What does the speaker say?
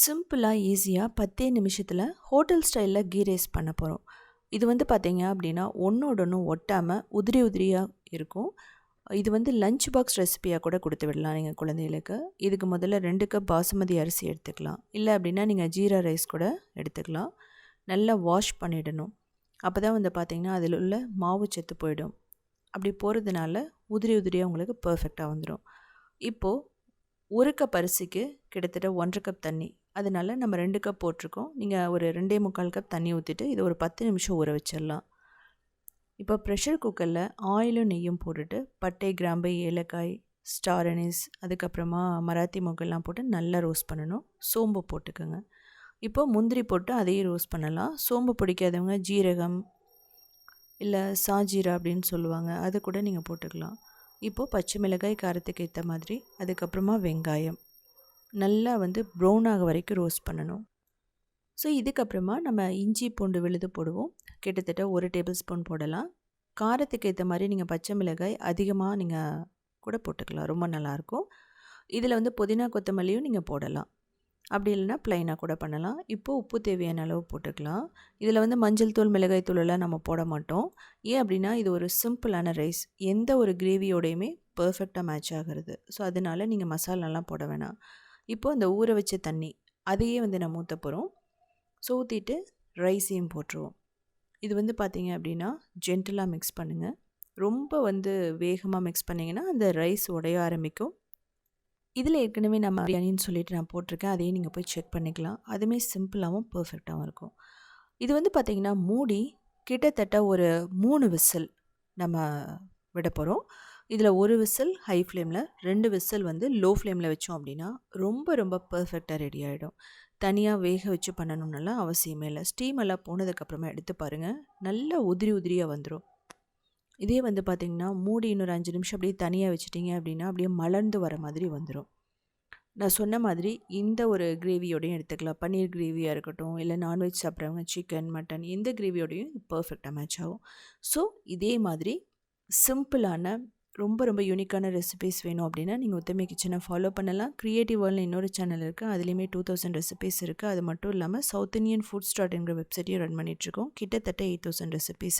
சிம்பிளாக ஈஸியாக பத்தே நிமிஷத்தில் ஹோட்டல் ஸ்டைலில் கீ ரைஸ் பண்ண போகிறோம் இது வந்து பார்த்தீங்க அப்படின்னா ஒன்றோட ஒன்று ஒட்டாமல் உதிரி உதிரியாக இருக்கும். இது வந்து லஞ்ச் பாக்ஸ் ரெசிபியாக கூட கொடுத்து விடலாம் நீங்கள் குழந்தைகளுக்கு. இதுக்கு முதல்ல ரெண்டு கப் பாசுமதி அரிசி எடுத்துக்கலாம். இல்லை அப்படின்னா நீங்கள் ஜீரா ரைஸ் கூட எடுத்துக்கலாம். நல்லா வாஷ் பண்ணிடணும். அப்போ தான் வந்து பார்த்திங்கன்னா அதில் உள்ள மாவு செத்து போயிடும். அப்படி போகிறதுனால உதிரி உதிரியாக உங்களுக்கு பர்ஃபெக்டாக வந்துடும் இப்போது ஒரு கப் அரிசிக்கு கிட்டத்தட்ட ஒன்றரை கப் தண்ணி அதனால நம்ம ரெண்டு கப் போட்டிருக்கோம். நீங்கள் ஒரு ரெண்டே முக்கால் கப் தண்ணி ஊற்றிட்டு இது ஒரு பத்து நிமிஷம் ஊற வச்சிடலாம். இப்போ ப்ரெஷர் குக்கரில் ஆயிலும் நெய்யும் போட்டுட்டு பட்டை கிராம்பு ஏலக்காய் ஸ்டார் அனிஸ் அதுக்கப்புறமா மராத்தி முகெல்லாம் போட்டு நல்லா ரோஸ்ட் பண்ணணும். சோம்பு போட்டுக்கோங்க. இப்போ முந்திரி போட்டு அதையும் ரோஸ்ட் பண்ணலாம். சோம்பு பிடிக்காதவங்க ஜீரகம் இல்லை சாஜீரா அப்படின்னு சொல்லுவாங்க. அதை கூட நீங்கள் போட்டுக்கலாம். இப்போது பச்சை மிளகாய் காரத்துக்கு ஏற்ற மாதிரி அதுக்கப்புறமா வெங்காயம். நல்லா வந்து ப்ரௌன் ஆக வரைக்கும் ரோஸ்ட் பண்ணணும். ஸோ இதுக்கப்புறமா நம்ம இஞ்சி பூண்டு விழுது போடுவோம். கிட்டத்தட்ட ஒரு டேபிள் ஸ்பூன் போடலாம். காரத்துக்கு ஏற்ற மாதிரி நீங்கள் பச்சை மிளகாய் அதிகமாக நீங்கள் கூட போட்டுக்கலாம். ரொம்ப நல்லாயிருக்கும். இதில் வந்து புதினா கொத்தமல்லியும் நீங்கள் போடலாம். அப்படி இல்லைன்னா ப்ளைனாக கூட பண்ணலாம். இப்போது உப்பு தேவையான அளவு போட்டுக்கலாம். இதில் வந்து மஞ்சள் தூள் மிளகாய் தூளெல்லாம் நம்ம போட மாட்டோம். ஏன் அப்படின்னா இது ஒரு சிம்பிளான ரைஸ். எந்த ஒரு கிரேவியோடையுமே பர்ஃபெக்டாக மேட்ச் ஆகிறது. ஸோ அதனால் நீங்கள் மசாலாலாம் போட வேணாம். இப்போது அந்த ஊற வச்ச தண்ணி அதையே வந்து நம்ம ஊற்ற போகிறோம் ஸோ ஊற்றிட்டு ரைஸையும் போட்டுருவோம். இது வந்து பார்த்திங்க அப்படின்னா ஜென்டலாக மிக்ஸ் பண்ணுங்கள் ரொம்ப வந்து வேகமாக மிக்ஸ் பண்ணிங்கன்னா அந்த ரைஸ் உடைய ஆரம்பிக்கும். இதில் ஏற்கனவே நம்ம பிரியாணின்னு சொல்லிட்டு நான் போட்டிருக்கேன். அதையும் நீங்கள் போய் செக் பண்ணிக்கலாம். அதுவுமே சிம்பிளாகவும் பர்ஃபெக்டாகவும் இருக்கும். இது வந்து பார்த்திங்கன்னா மூடி கிட்டத்தட்ட ஒரு மூணு விசில் நம்ம விட போகிறோம் இதில் ஒரு விசில் ஹை ஃப்ளேமில் ரெண்டு விசில் வந்து லோ ஃப்ளேமில் வச்சோம் அப்படின்னா ரொம்ப ரொம்ப பர்ஃபெக்டாக ரெடி ஆகிடும் தனியாக வேக வச்சு பண்ணணும்னாலாம் அவசியமே இல்லை. ஸ்டீம் எல்லாம் போனதுக்கப்புறமா எடுத்து பாருங்கள் நல்லா உதிரி உதிரியாக வந்துடும் இதே வந்து பார்த்திங்கன்னா மூடி இன்னொரு அஞ்சு நிமிஷம் அப்படியே தனியாக வச்சுட்டிங்க அப்படின்னா அப்படியே மலர்ந்து வர மாதிரி வந்துடும் நான் சொன்ன மாதிரி இந்த ஒரு கிரேவியோடையும் எடுத்துக்கலாம். பன்னீர் கிரேவியாக இருக்கட்டும் இல்லை நான்வெஜ் சாப்பிட்றவங்க சிக்கன் மட்டன் எந்த கிரேவியோடையும் பர்ஃபெக்டாக மேட்ச் ஆகும். ஸோ இதே மாதிரி சிம்பிளான ரொம்ப ரொம்ப யூனிக்கான ரெசிபீஸ் வேணும் அப்படின்னா நீங்கள் உத்தமி கிச்சனை ஃபாலோ பண்ணலாம். க்ரியேட்டிவ் வேர்ல்டு இன்னொரு சேனல் இருக்குது அதுலேயுமே டூ தௌசண்ட் ரெசிபீஸ் இருக்குது அது மட்டும் இல்லாமல் சவுத் இந்தியன் ஃபுட் ஸ்டார்ட்ங்கிற வெப்சைட்டையும் ரன் பண்ணிகிட்ருக்கோம் கிட்டத்தட்ட எயிட் தௌசண்ட் ரெசிபீஸ்